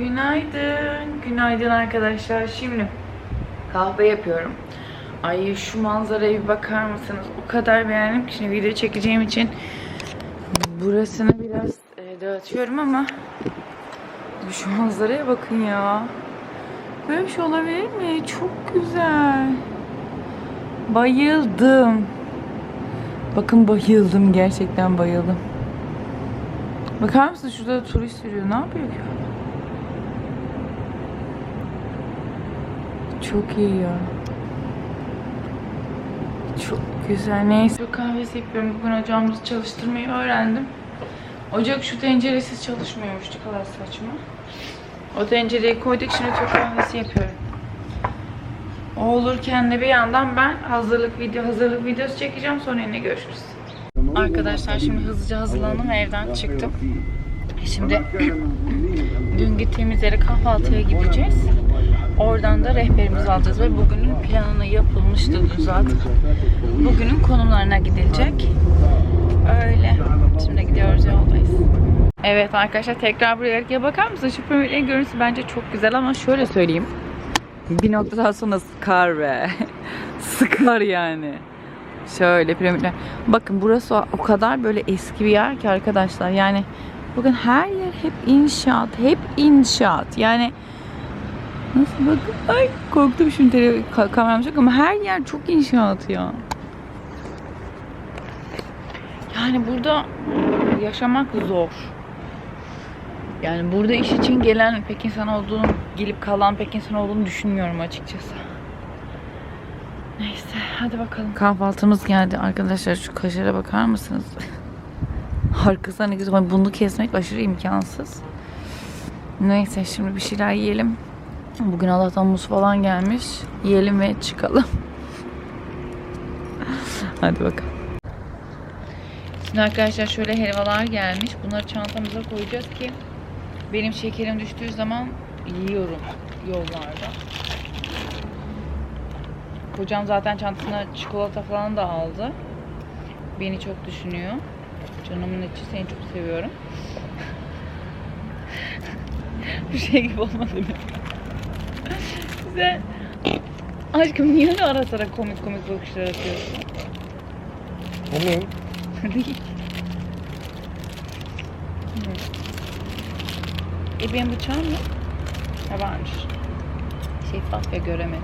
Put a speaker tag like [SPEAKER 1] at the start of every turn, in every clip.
[SPEAKER 1] Günaydın. Günaydın arkadaşlar. Şimdi kahve yapıyorum. Ay şu manzaraya bir bakar mısınız? O kadar beğendim ki şimdi video çekeceğim için burasını biraz e, dağıtıyorum ama şu manzaraya bakın ya. Böyle bir şey olabilir mi? Çok güzel. Bayıldım. Bakın bayıldım. Gerçekten bayıldım. Bakar mısın şurada turist yürüyor. Ne yapıyor ki? Çok iyi ya. Çok güzel. Neyse. Türk kahvesi yapıyorum. Bugün ocağımızı çalıştırmayı öğrendim. Ocak şu tenceresiz çalışmıyormuş. Ne kadar saçma. O tencereyi koyduk. Şimdi Türk kahvesi yapıyorum. O olurken de bir yandan ben hazırlık video hazırlık videosu çekeceğim. Sonra yine görüşürüz. Arkadaşlar şimdi hızlıca hazırlandım evden çıktım. Şimdi dün gittiğimiz yere kahvaltıya gideceğiz. Oradan da rehberimizi alacağız ve bugünün planını yapılmıştı dün zaten. Bugünün konumlarına gidilecek. Öyle. Şimdi gidiyoruz yoldayız. Evet arkadaşlar tekrar buraya ya bakar mısın? Şu piramidin görüntüsü bence çok güzel ama şöyle söyleyeyim. Bir noktadan sonra sıkar be. sıkar yani. Şöyle piramitler. Bakın burası o- kadar böyle eski bir yer ki arkadaşlar. Yani bakın her yer hep inşaat. Hep inşaat. Yani nasıl bakın? Ay korktum şimdi tele- ka- kameram çok ama her yer çok inşaat ya. Yani burada yaşamak zor. Yani burada iş için gelen pek insan olduğunu, gelip kalan pek insan olduğunu düşünmüyorum açıkçası. Neyse hadi bakalım. Kahvaltımız geldi arkadaşlar şu kaşara bakar mısınız? Arkasına ne güzel. Bunu kesmek aşırı imkansız. Neyse şimdi bir şeyler yiyelim. Bugün Allah'tan muz falan gelmiş. Yiyelim ve çıkalım. hadi bakalım. Şimdi arkadaşlar şöyle helvalar gelmiş. Bunları çantamıza koyacağız ki benim şekerim düştüğü zaman yiyorum yollarda. Kocam zaten çantasına çikolata falan da aldı. Beni çok düşünüyor. Canımın içi seni çok seviyorum. Bu şey gibi olmadı mı? Size aşkım niye öyle ara sıra komik komik bakışlar atıyorsun?
[SPEAKER 2] Tamam.
[SPEAKER 1] Değil. E benim bıçağım yok. Ha varmış. Şeffaf ya göremedim.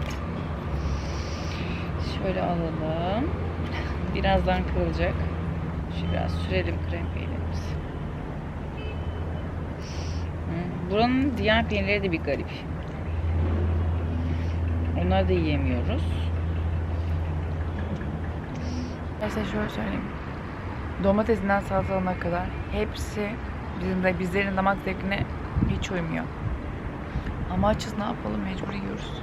[SPEAKER 1] Şöyle alalım. Birazdan kırılacak. Şu biraz sürelim krem peynirimizi. Buranın diğer peynirleri de bir garip. Onları da yiyemiyoruz. Size şöyle söyleyeyim. Domatesinden salatalığına kadar hepsi bizim de bizlerin damak zevkine hiç uymuyor. Ama açız ne yapalım mecbur yiyoruz.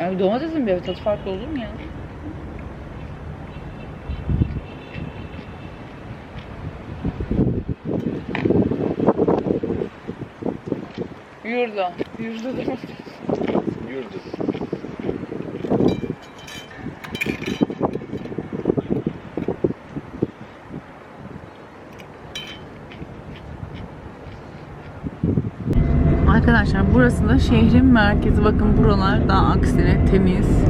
[SPEAKER 1] Abi domatesin bir tadı farklı olur mu ya? Yurda. Yurda domates.
[SPEAKER 2] Yurdu.
[SPEAKER 1] Arkadaşlar burası da şehrin merkezi. Bakın buralar daha aksine temiz.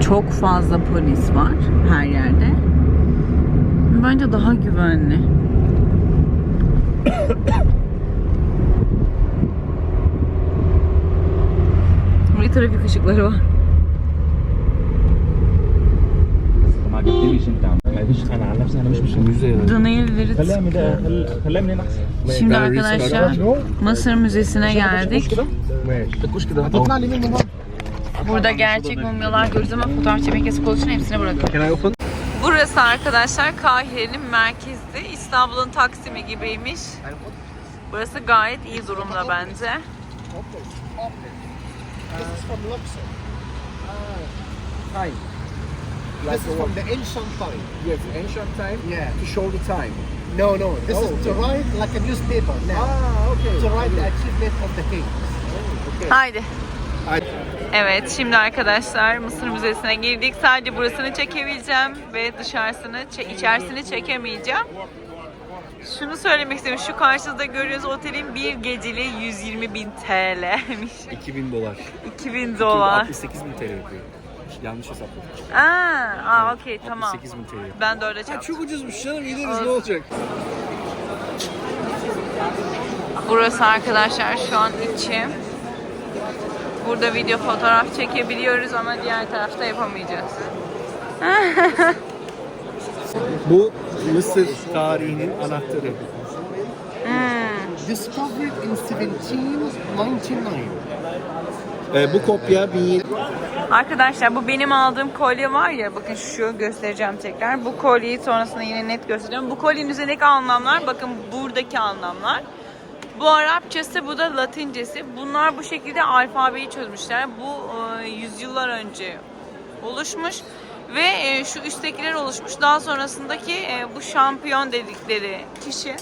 [SPEAKER 1] Çok fazla polis var her yerde. Bence daha güvenli. bir trafik ışıkları var. Şimdi arkadaşlar Mısır Müzesi'ne geldik. Burada gerçek mumyalar görürüz ama fotoğraf çekmek yasak olduğu için hepsini bırakıyorum. Burası arkadaşlar Kahire'nin merkezi. İstanbul'un Taksim'i gibiymiş. Burası gayet iyi durumda bence.
[SPEAKER 2] This is from Luxor.
[SPEAKER 3] time.
[SPEAKER 2] This is from the ancient time.
[SPEAKER 3] Yes, ancient time
[SPEAKER 2] Yeah.
[SPEAKER 3] to show the time.
[SPEAKER 2] No, no. This
[SPEAKER 3] Oh,
[SPEAKER 2] is to
[SPEAKER 3] okay.
[SPEAKER 2] write like a newspaper now.
[SPEAKER 3] Ah, okay.
[SPEAKER 2] To write the achievement of the king.
[SPEAKER 1] Haydi.
[SPEAKER 2] I,
[SPEAKER 1] Evet şimdi arkadaşlar Mısır Müzesi'ne girdik. Sadece burasını çekebileceğim ve dışarısını, çe- içerisini çekemeyeceğim. Şunu söylemek istiyorum. Şu karşınızda görüyoruz otelin bir geceliği 120 bin TL'miş.
[SPEAKER 4] 2000 dolar.
[SPEAKER 1] 2000 dolar.
[SPEAKER 4] 68 bin TL yapıyor. Yanlış hesapladım.
[SPEAKER 1] Aa, aa okey tamam.
[SPEAKER 4] 68 bin TL yapıyor.
[SPEAKER 1] Ben de öyle çarptım.
[SPEAKER 4] Çok ucuzmuş canım gideriz ne olacak?
[SPEAKER 1] Burası arkadaşlar şu an içim. Burada video fotoğraf çekebiliyoruz ama diğer tarafta yapamayacağız.
[SPEAKER 4] Bu Mısır tarihinin anahtarı.
[SPEAKER 2] Discovered in 1799.
[SPEAKER 4] Ee, bu kopya bir
[SPEAKER 1] Arkadaşlar bu benim aldığım kolye var ya bakın şu göstereceğim tekrar. Bu kolyeyi sonrasında yine net göstereceğim. Bu kolyenin üzerindeki anlamlar bakın buradaki anlamlar. Bu Arapçası bu da Latincesi. Bunlar bu şekilde alfabeyi çözmüşler. Bu e, yüzyıllar önce oluşmuş ve e, şu üsttekiler oluşmuş. Daha sonrasındaki e, bu şampiyon dedikleri kişi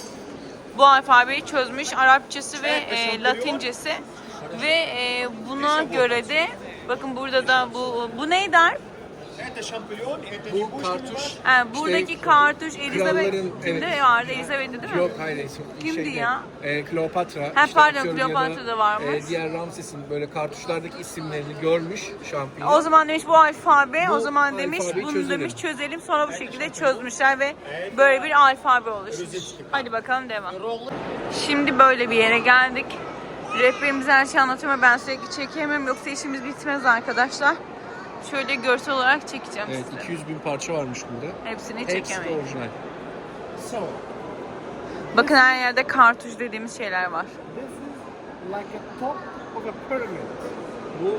[SPEAKER 1] bu alfabeyi çözmüş. Arapçası ve e, Latincesi ve e, buna göre de bakın burada da bu bu ne der?
[SPEAKER 3] Bu kartuş.
[SPEAKER 1] Ha, buradaki kartuş Elizabeth
[SPEAKER 3] kralların,
[SPEAKER 1] kimde
[SPEAKER 3] evet.
[SPEAKER 1] vardı? Elizabeth'ti değil mi?
[SPEAKER 3] Yok hayır isim.
[SPEAKER 1] Kimdi
[SPEAKER 3] şeyde,
[SPEAKER 1] ya?
[SPEAKER 3] E, Kleopatra.
[SPEAKER 1] Ha, pardon,
[SPEAKER 3] atıyorum ya da,
[SPEAKER 1] Kleopatra'da varmış.
[SPEAKER 3] e, diğer Ramses'in böyle kartuşlardaki isimlerini görmüş şampiyon.
[SPEAKER 1] O zaman demiş bu alfabe,
[SPEAKER 3] Bu
[SPEAKER 1] o zaman demiş
[SPEAKER 3] alfabeyi
[SPEAKER 1] bunu
[SPEAKER 3] çözelim.
[SPEAKER 1] demiş çözelim. Sonra bu şekilde çözmüşler ve böyle bir alfabe oluşmuş. Hadi bakalım devam. Şimdi böyle bir yere geldik. Rehberimiz her şeyi anlatıyor ama ben sürekli çekemem yoksa işimiz bitmez arkadaşlar. Şöyle görsel olarak çekeceğim
[SPEAKER 3] Evet
[SPEAKER 1] size.
[SPEAKER 3] 200 bin parça varmış burada.
[SPEAKER 1] Hepsini
[SPEAKER 3] Hepsi de
[SPEAKER 1] çekemeyiz.
[SPEAKER 3] orijinal.
[SPEAKER 2] So,
[SPEAKER 1] Bakın her yerde kartuş dediğimiz şeyler var.
[SPEAKER 2] this is like a top of a pyramid.
[SPEAKER 3] Bu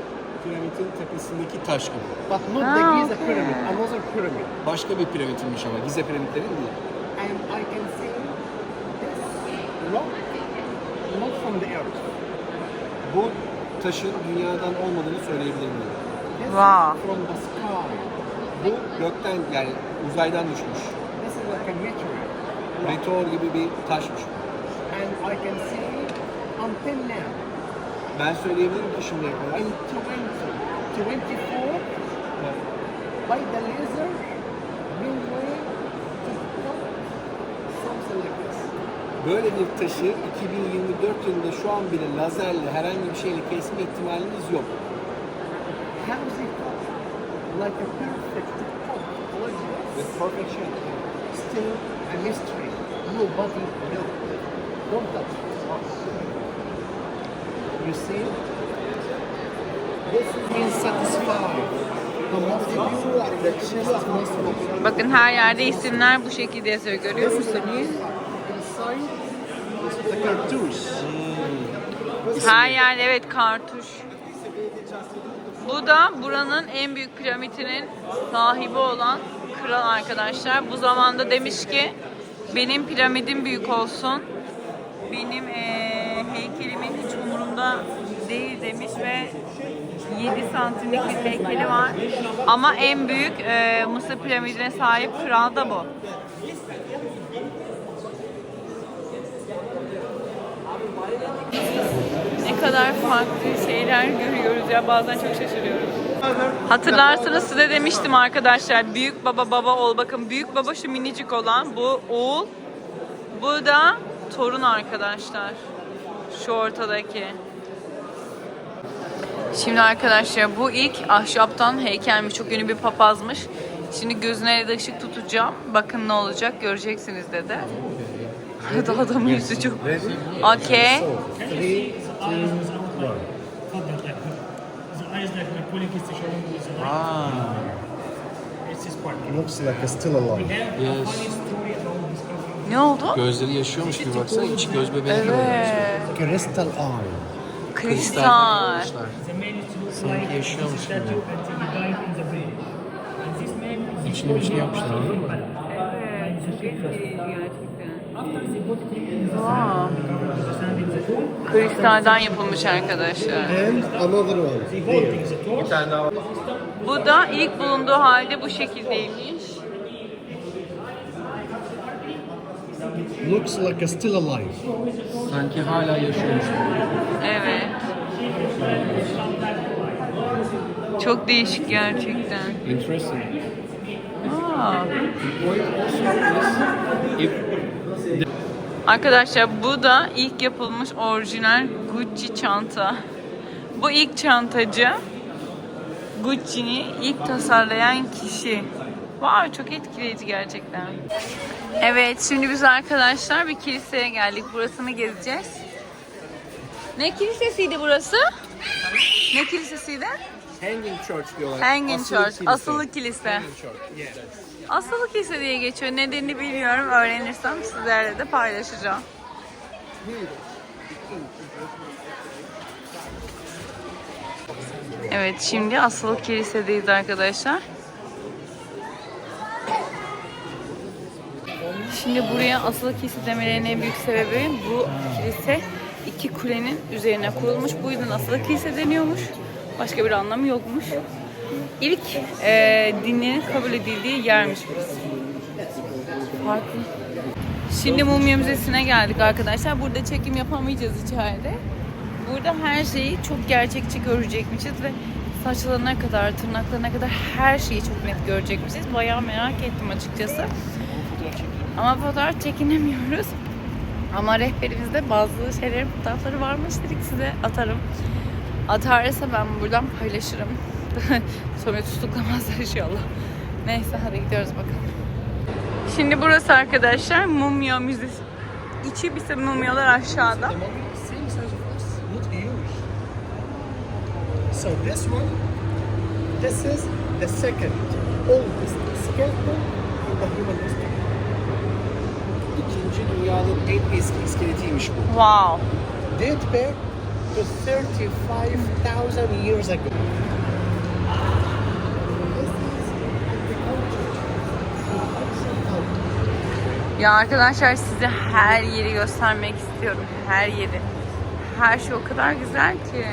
[SPEAKER 3] piramidin tepesindeki taş gibi.
[SPEAKER 2] But not
[SPEAKER 1] Ah,
[SPEAKER 2] the Giza
[SPEAKER 1] okay.
[SPEAKER 2] pyramid, another pyramid.
[SPEAKER 3] Başka bir piramitmiş ama Gize piramitleri değil.
[SPEAKER 2] And I can see this rock not from the earth.
[SPEAKER 3] Bu taşın dünyadan olmadığını söyleyebilirim. diyor.
[SPEAKER 2] This
[SPEAKER 1] Wow.
[SPEAKER 2] from the sky.
[SPEAKER 3] Bu gökten yani uzaydan düşmüş.
[SPEAKER 2] This is like a meteor.
[SPEAKER 3] Meteor gibi bir taşmış.
[SPEAKER 2] And I can see until now
[SPEAKER 3] Ben söyleyebilirim ki şimdiye kadar.
[SPEAKER 2] in 20, 24 by the laser midway to come something like this.
[SPEAKER 3] Böyle bir taşı 2024 yılında şu an bile lazerle herhangi bir şeyle kesme ihtimalimiz yok.
[SPEAKER 2] How is it like a perfect like
[SPEAKER 3] With
[SPEAKER 2] this?
[SPEAKER 3] perfect shape.
[SPEAKER 2] Still a mystery. Nobody knows. Don't touch. You see? This is satisfied. The most beautiful and the chest most
[SPEAKER 1] Bakın her yerde isimler bu şekilde yazıyor. Görüyor musunuz?
[SPEAKER 2] cartouche.
[SPEAKER 1] Her yerde evet kartuş. Bu da buranın en büyük piramitinin sahibi olan kral arkadaşlar. Bu zamanda demiş ki benim piramidim büyük olsun. Benim eee, heykelimin hiç umurumda değil demiş ve 7 santimlik bir heykeli var. Ama en büyük eee, Mısır piramidine sahip kral da bu. Ne kadar farklı şeyler görüyoruz ya bazen çok şaşırıyoruz. Hatırlarsanız size demiştim arkadaşlar büyük baba baba ol bakın büyük baba şu minicik olan bu oğul bu da torun arkadaşlar şu ortadaki. Şimdi arkadaşlar bu ilk ahşaptan heykelmiş çok ünlü bir papazmış. Şimdi gözüne de ışık tutacağım. Bakın ne olacak göreceksiniz dedi. Hadi adamın yüzü çok. Okey.
[SPEAKER 2] Looks like it's still alive.
[SPEAKER 1] Ne oldu?
[SPEAKER 3] Gözleri yaşıyormuş gibi baksana iç göz bebeği.
[SPEAKER 1] Evet.
[SPEAKER 2] Crystal eye.
[SPEAKER 1] Kristal.
[SPEAKER 3] Sanki yaşıyormuş gibi. İçini içini yapmışlar anladın mı?
[SPEAKER 1] Evet. Gerçekten. Wow. Kristalden yapılmış arkadaşlar.
[SPEAKER 2] And another one.
[SPEAKER 1] Bu da ilk bulunduğu halde bu şekildeymiş.
[SPEAKER 2] Looks like it's still alive.
[SPEAKER 3] Sanki hala yaşıyormuş gibi.
[SPEAKER 1] Evet. Çok değişik gerçekten.
[SPEAKER 3] Interesting.
[SPEAKER 1] Aa,
[SPEAKER 3] If
[SPEAKER 1] Arkadaşlar bu da ilk yapılmış orijinal Gucci çanta. Bu ilk çantacı Gucci'ni ilk tasarlayan kişi. Wow çok etkileyici gerçekten. Evet şimdi biz arkadaşlar bir kiliseye geldik. Burasını gezeceğiz. Ne kilisesiydi burası? Ne kilisesiydi?
[SPEAKER 3] Hanging Church diyorlar.
[SPEAKER 1] Hanging
[SPEAKER 3] Asılı
[SPEAKER 1] Church,
[SPEAKER 3] kilise.
[SPEAKER 1] asılı kilise.
[SPEAKER 3] Hanging Church, yes.
[SPEAKER 1] Asılı kilise diye geçiyor. Nedenini bilmiyorum. Öğrenirsem sizlerle de paylaşacağım. Evet şimdi asılı kilisedeyiz arkadaşlar. Şimdi buraya asılı kilise demelerinin en büyük sebebi bu kilise iki kulenin üzerine kurulmuş. Bu yüzden asılı kilise deniyormuş. Başka bir anlamı yokmuş. İlk e, dinlerin kabul edildiği yermiş burası. Farklı. Şimdi Mumya Müzesi'ne geldik arkadaşlar. Burada çekim yapamayacağız içeride. Burada her şeyi çok gerçekçi görecekmişiz ve saçlarına kadar, tırnaklarına kadar her şeyi çok net görecekmişiz. Bayağı merak ettim açıkçası. Ama fotoğraf çekinemiyoruz. Ama rehberimizde bazı şeylerin fotoğrafları varmış dedik size atarım. Atarsa ben buradan paylaşırım. Sonra tutuklamazlar inşallah. Neyse hadi gidiyoruz bakalım. Şimdi burası arkadaşlar Mumya Müzesi. İçi bir mumyalar aşağıda.
[SPEAKER 2] So this one, this is the second oldest skeleton in the human history.
[SPEAKER 3] İkinci dünyanın en eski iskeletiymiş bu.
[SPEAKER 1] Wow.
[SPEAKER 2] Date back to 35,000 years ago. This is the culture. The outside out.
[SPEAKER 1] Ya arkadaşlar size her yeri göstermek istiyorum. Her yeri. Her şey o kadar güzel ki.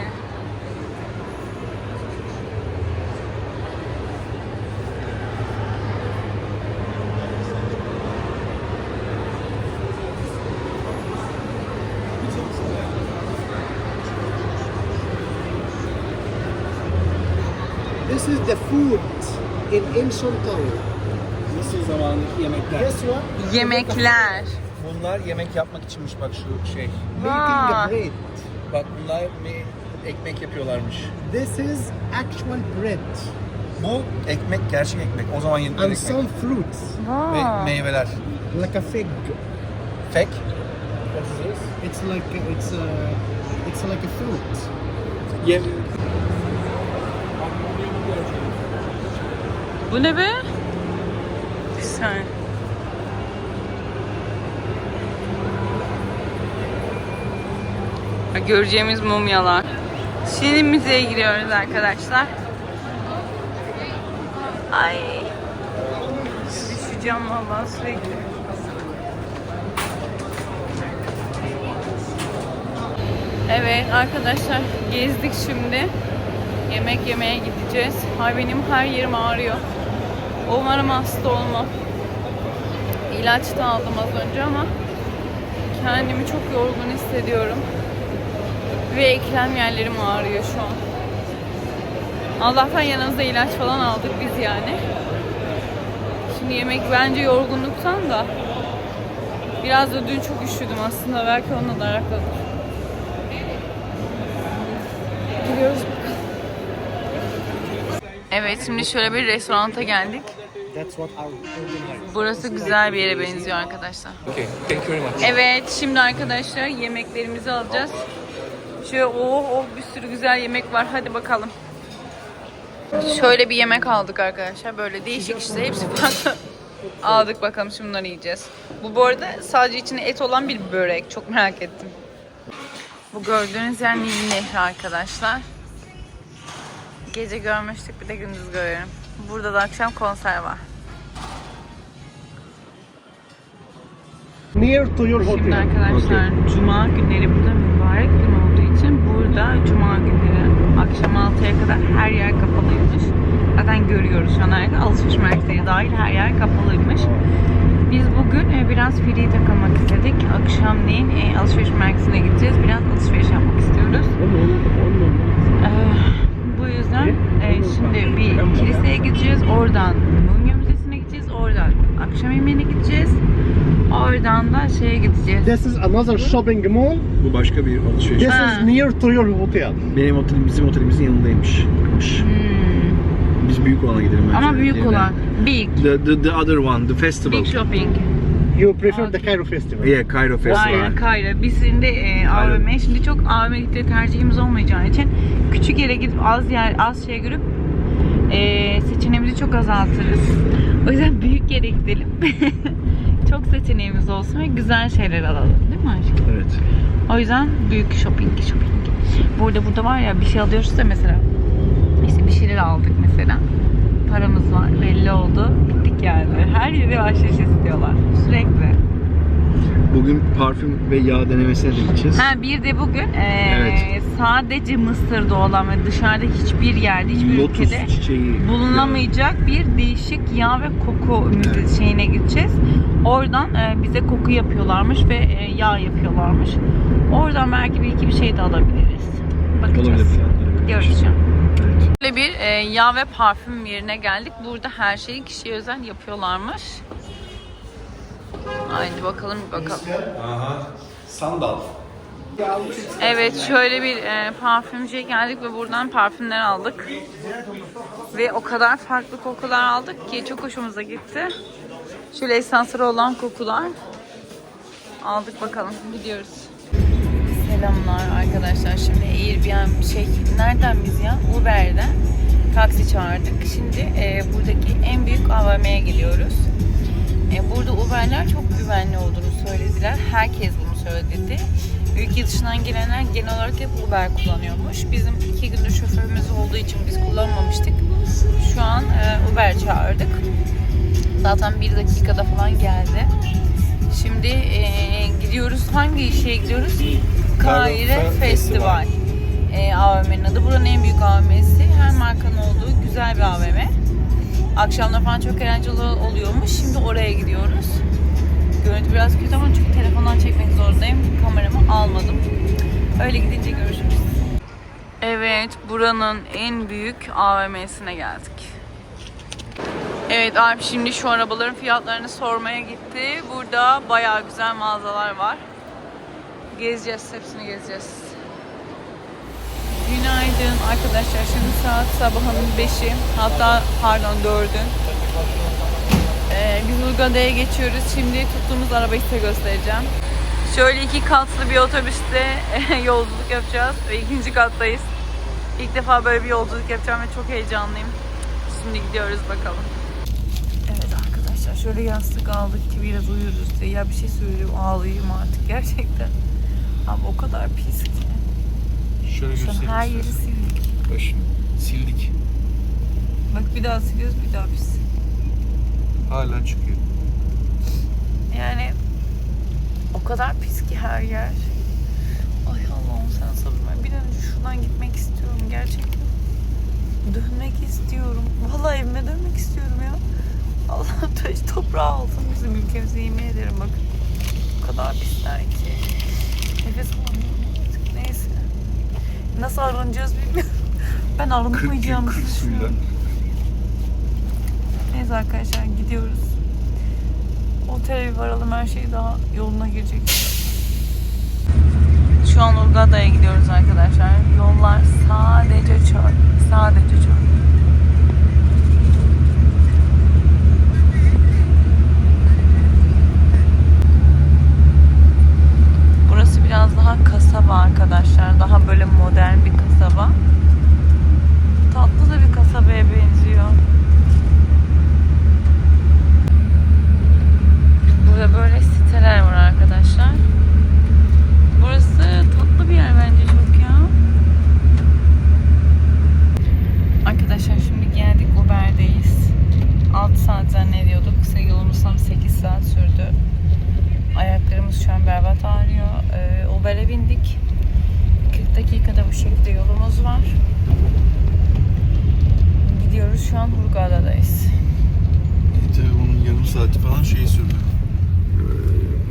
[SPEAKER 2] This is the food in ancient time.
[SPEAKER 3] Mısır zamanındaki yemekler.
[SPEAKER 2] This one,
[SPEAKER 1] Yemekler.
[SPEAKER 3] Bunlar yemek yapmak içinmiş bak şu şey.
[SPEAKER 2] making a bread.
[SPEAKER 3] Bak bunlar bir ekmek yapıyorlarmış.
[SPEAKER 2] This is actual bread
[SPEAKER 3] Bu ekmek gerçek ekmek. O zaman yenilen
[SPEAKER 2] and
[SPEAKER 3] ekmek.
[SPEAKER 2] some fruits
[SPEAKER 3] Ve meyveler.
[SPEAKER 2] like a fig.
[SPEAKER 3] Fek.
[SPEAKER 2] It's like it's a it's like a fruit.
[SPEAKER 3] Yem.
[SPEAKER 1] Bu ne be? Ha, Göreceğimiz mumyalar. Şimdi müzeye giriyoruz arkadaşlar. Ay. Düşeceğim vallahi sürekli. Evet arkadaşlar gezdik şimdi. Yemek yemeye gideceğiz. Ay benim her yerim ağrıyor. Umarım hasta olmam. İlaç da aldım az önce ama kendimi çok yorgun hissediyorum. Ve eklem yerlerim ağrıyor şu an. Allah'tan yanımızda ilaç falan aldık biz yani. Şimdi yemek bence yorgunluktan da biraz da dün çok üşüdüm aslında belki onunla da alakalıdır. Gidiyoruz Evet şimdi şöyle bir restoranta geldik. Burası güzel bir yere benziyor arkadaşlar.
[SPEAKER 3] Okay. Thank you very much.
[SPEAKER 1] Evet şimdi arkadaşlar yemeklerimizi alacağız. Şöyle oh oh bir sürü güzel yemek var. Hadi bakalım. Şöyle bir yemek aldık arkadaşlar. Böyle değişik işte. Hepsi farklı. aldık bakalım şimdi bunları yiyeceğiz. Bu bu arada sadece içinde et olan bir börek. Çok merak ettim. Bu gördüğünüz yer Nil Nehri arkadaşlar. Gece görmüştük bir de gündüz görüyorum. Burada da akşam konser var.
[SPEAKER 2] Near to your
[SPEAKER 1] Şimdi
[SPEAKER 2] hotel.
[SPEAKER 1] arkadaşlar Cuma günleri burada mübarek gün olduğu için burada Cuma günleri akşam 6'ya kadar her yer kapalıymış. Zaten görüyoruz şu an her yer. alışveriş merkezleri dahil her yer kapalıymış. Biz bugün e, biraz free takılmak istedik. Akşamleyin e, alışveriş merkezine gideceğiz. Biraz alışveriş yapmak istiyoruz. Ee, bu yüzden e, şimdi bir kiliseye gideceğiz. Oradan Mumya gideceğiz. Oradan akşam yemeğine gideceğiz. Oradan da şeye gideceğiz.
[SPEAKER 2] This is another shopping mall.
[SPEAKER 4] Bu başka bir alışveriş.
[SPEAKER 2] This
[SPEAKER 1] Ha.
[SPEAKER 2] is near to your hotel.
[SPEAKER 4] Benim otelim bizim otelimizin yanındaymış.
[SPEAKER 1] Hmm.
[SPEAKER 4] Biz büyük olana gidelim bence.
[SPEAKER 1] Ama büyük olan. Big.
[SPEAKER 4] The, the, the other one, the festival.
[SPEAKER 1] Big shopping.
[SPEAKER 2] You prefer the Cairo festival?
[SPEAKER 4] Yeah, Cairo Festival.
[SPEAKER 1] Aynen Kayra. Biz şimdi e, AVM, şimdi çok AVM'likte tercihimiz olmayacağı için küçük yere gidip az yer, az şey görüp e, seçeneğimizi çok azaltırız. O yüzden büyük yere gidelim. çok seçeneğimiz olsun ve güzel şeyler alalım. Değil mi aşkım?
[SPEAKER 4] Evet.
[SPEAKER 1] O yüzden büyük shopping, shopping. Burada burada var ya bir şey alıyoruz da mesela. İşte bir şeyler aldık mesela. Paramız var, belli oldu. Bittik yani. Her yere bahşiş istiyorlar. Sürekli.
[SPEAKER 4] Bugün parfüm ve yağ denemesine de gideceğiz.
[SPEAKER 1] Ha bir de bugün eee,
[SPEAKER 4] Evet.
[SPEAKER 1] sadece Mısır'da olan ve dışarıda hiçbir yerde, hiçbir
[SPEAKER 4] Lotus
[SPEAKER 1] ülkede
[SPEAKER 4] çiçeği.
[SPEAKER 1] bulunamayacak bir değişik yağ ve koku müze şeyine gideceğiz. Oradan eee, bize koku yapıyorlarmış ve eee, yağ yapıyorlarmış. Oradan belki bir iki bir şey de alabiliriz. Bakacağız.
[SPEAKER 4] Olabilir fiyatları.
[SPEAKER 1] Görüşeceğim.
[SPEAKER 4] Evet.
[SPEAKER 1] Böyle bir eee, yağ ve parfüm yerine geldik. Burada her şeyi kişiye özel yapıyorlarmış. Haydi bakalım bir bakalım.
[SPEAKER 3] Sandal.
[SPEAKER 1] Evet şöyle bir e, parfümcüye geldik ve buradan parfümler aldık. Ve o kadar farklı kokular aldık ki çok hoşumuza gitti. Şöyle esansları olan kokular aldık bakalım gidiyoruz. Selamlar arkadaşlar. Şimdi Airbnb şey nereden biz ya? Uber'den taksi çağırdık. Şimdi e, buradaki en büyük AVM'ye gidiyoruz. E, burada Uber'ler çok güvenli olduğunu söylediler. Herkes bunu söyledi. Ülke dışından gelenler genel olarak hep Uber kullanıyormuş. Bizim iki gündür şoförümüz olduğu için biz kullanmamıştık. Şu an e, Uber çağırdık. Zaten bir dakikada falan geldi. Şimdi e, gidiyoruz. Hangi şeye gidiyoruz? Kahire Festival. E, AVM'nin adı. Buranın en büyük AVM'si. Her markanın olduğu güzel bir AVM. Akşamlar falan çok eğlenceli oluyormuş. Şimdi oraya gidiyoruz. Görüntü biraz kötü ama çünkü telefondan çekmek zorundayım. Kameramı almadım. Öyle gidince görüşürüz. Evet, buranın en büyük AVM'sine geldik. Evet, Alp şimdi şu arabaların fiyatlarını sormaya gitti. Burada bayağı güzel mağazalar var. Gezeceğiz, hepsini gezeceğiz. Günaydın arkadaşlar. Şimdi saat sabahın 5'i. Hatta pardon 4'ün. Ee, biz Ulgada'ya geçiyoruz. Şimdi tuttuğumuz arabayı size göstereceğim. Şöyle iki katlı bir otobüste yolculuk yapacağız ve ikinci kattayız. İlk defa böyle bir yolculuk yapacağım ve çok heyecanlıyım. Şimdi gidiyoruz bakalım. Evet arkadaşlar şöyle yastık aldık ki biraz uyuruz diye. Ya bir şey söyleyeyim ağlayayım artık gerçekten. Abi o kadar pis ki.
[SPEAKER 4] Şöyle
[SPEAKER 1] Şu an her yeri sildik.
[SPEAKER 4] Başını sildik.
[SPEAKER 1] Bak bir daha siliyoruz bir daha pis.
[SPEAKER 4] Hala çıkıyor.
[SPEAKER 1] Yani o kadar pis ki her yer. Ay Allah'ım sen sabır ver. Bir an önce şuradan gitmek istiyorum gerçekten. Dönmek istiyorum. Vallahi evime dönmek istiyorum ya. Allah'ım taş toprağı alsın bizim ülkemize yemin ederim bak. O kadar pisler ki. Nefes alamıyorum. Nasıl arınacağız bilmiyorum. Ben arınmayacağımı düşünüyorum. Neyse arkadaşlar gidiyoruz. Otele bir varalım her şey daha yoluna girecek. Şu an Urgada'ya gidiyoruz arkadaşlar. Yollar sadece çöl. Sadece çöl. Burası biraz daha kasaba arkadaşlar. Daha böyle modern bir kasaba. Tatlı da bir kasabaya benziyor. Burada böyle siteler var arkadaşlar. Burası tatlı bir yer bence çok ya. Arkadaşlar şimdi geldik Uber'deyiz. 6 saat zannediyorduk. Yolumuz tam 8 saat sürdü. Ayaklarımız şu an berbat ağrıyor. Ee, Uber'e bindik. 40 dakikada bu şekilde yolumuz var. Gidiyoruz şu an Hurghada'dayız.
[SPEAKER 4] Tabii onun yarım saati falan şeyi sürdü.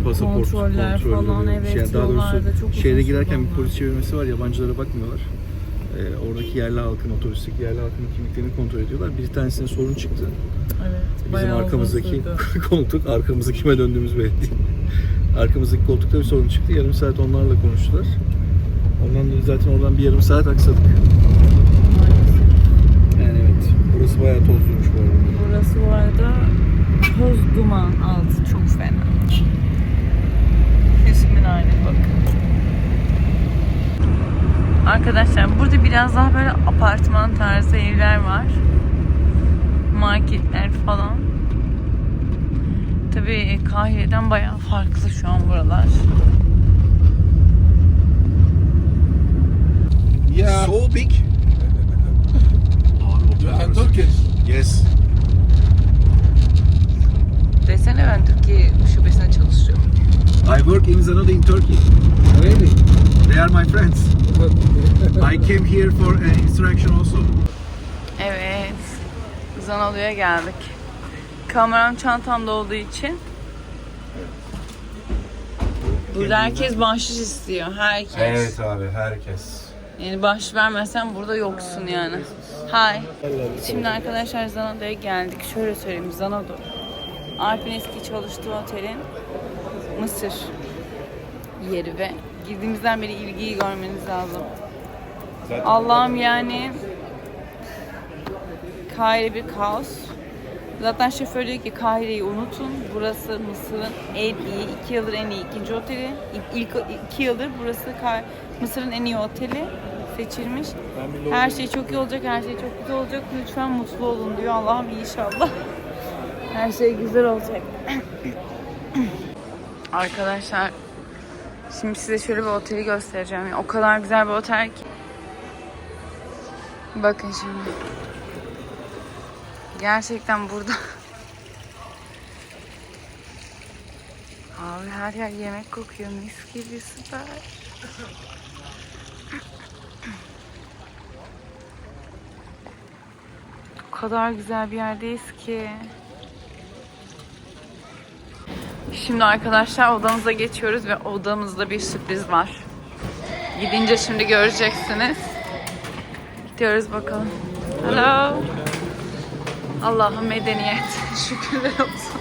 [SPEAKER 4] Ee, Pasaport
[SPEAKER 1] Kontroller
[SPEAKER 4] kontrolleri,
[SPEAKER 1] falan, evet,
[SPEAKER 4] şey, daha
[SPEAKER 1] yollarda
[SPEAKER 4] doğrusu
[SPEAKER 1] çok uzun
[SPEAKER 4] şehre girerken bir polis çevirmesi var yabancılara bakmıyorlar.
[SPEAKER 3] Ee, oradaki yerli halkın, otobüsteki yerli halkın kimliklerini kontrol ediyorlar. Bir tanesine sorun çıktı.
[SPEAKER 1] Evet.
[SPEAKER 3] Bizim arkamızdaki koltuk, arkamızda kime döndüğümüz belli değil. Arkamızdaki koltukta bir sorun çıktı. Yarım saat onlarla konuştular. Ondan dolayı zaten oradan bir yarım saat aksadık. Yani evet, burası bayağı tozluymuş bu arada.
[SPEAKER 1] Burası bu arada toz duman altı çok fena. İsmin aynı bakın. Arkadaşlar burada biraz daha böyle apartman tarzı evler var. Marketler falan. Tabii Kahire'den bayağı farklı şu an buralar.
[SPEAKER 3] Yeah. So big.
[SPEAKER 2] Turkish.
[SPEAKER 3] Yes.
[SPEAKER 1] Desene ben Türkiye şubesinde çalışıyorum.
[SPEAKER 3] I work in Zanoda in Turkey.
[SPEAKER 2] Really?
[SPEAKER 3] They are my friends. I came here for an instruction also.
[SPEAKER 1] Evet. Zanalı'ya geldik. Kameram çantamda olduğu için. Burada herkes bahşiş istiyor. Herkes.
[SPEAKER 3] abi herkes.
[SPEAKER 1] Yani bahşiş vermezsen burada yoksun yani. Hi. Şimdi arkadaşlar Zanoda'ya geldik. Şöyle söyleyeyim. Zanodo. Alp'in eski çalıştığı otelin Mısır yeri ve girdiğimizden beri ilgiyi görmeniz lazım. Allah'ım yani Kahire bir kaos. Zaten şoför diyor ki Kahire'yi unutun. Burası Mısır'ın en iyi, iki yıldır en iyi ikinci oteli. İlk, iki yıldır burası Mısır'ın en iyi oteli seçilmiş. Her şey çok iyi olacak, her şey çok güzel olacak. Lütfen mutlu olun diyor. Allah'ım inşallah. Her şey güzel olacak. Arkadaşlar şimdi size şöyle bir oteli göstereceğim. Yani o kadar güzel bir otel ki. Bakın şimdi. Gerçekten burada. Abi her yer yemek kokuyor. Mis gibi süper. O kadar güzel bir yerdeyiz ki. Şimdi arkadaşlar odamıza geçiyoruz ve odamızda bir sürpriz var. Gidince şimdi göreceksiniz. Gidiyoruz bakalım. Hello. Allah'ım medeniyet. Şükürler olsun.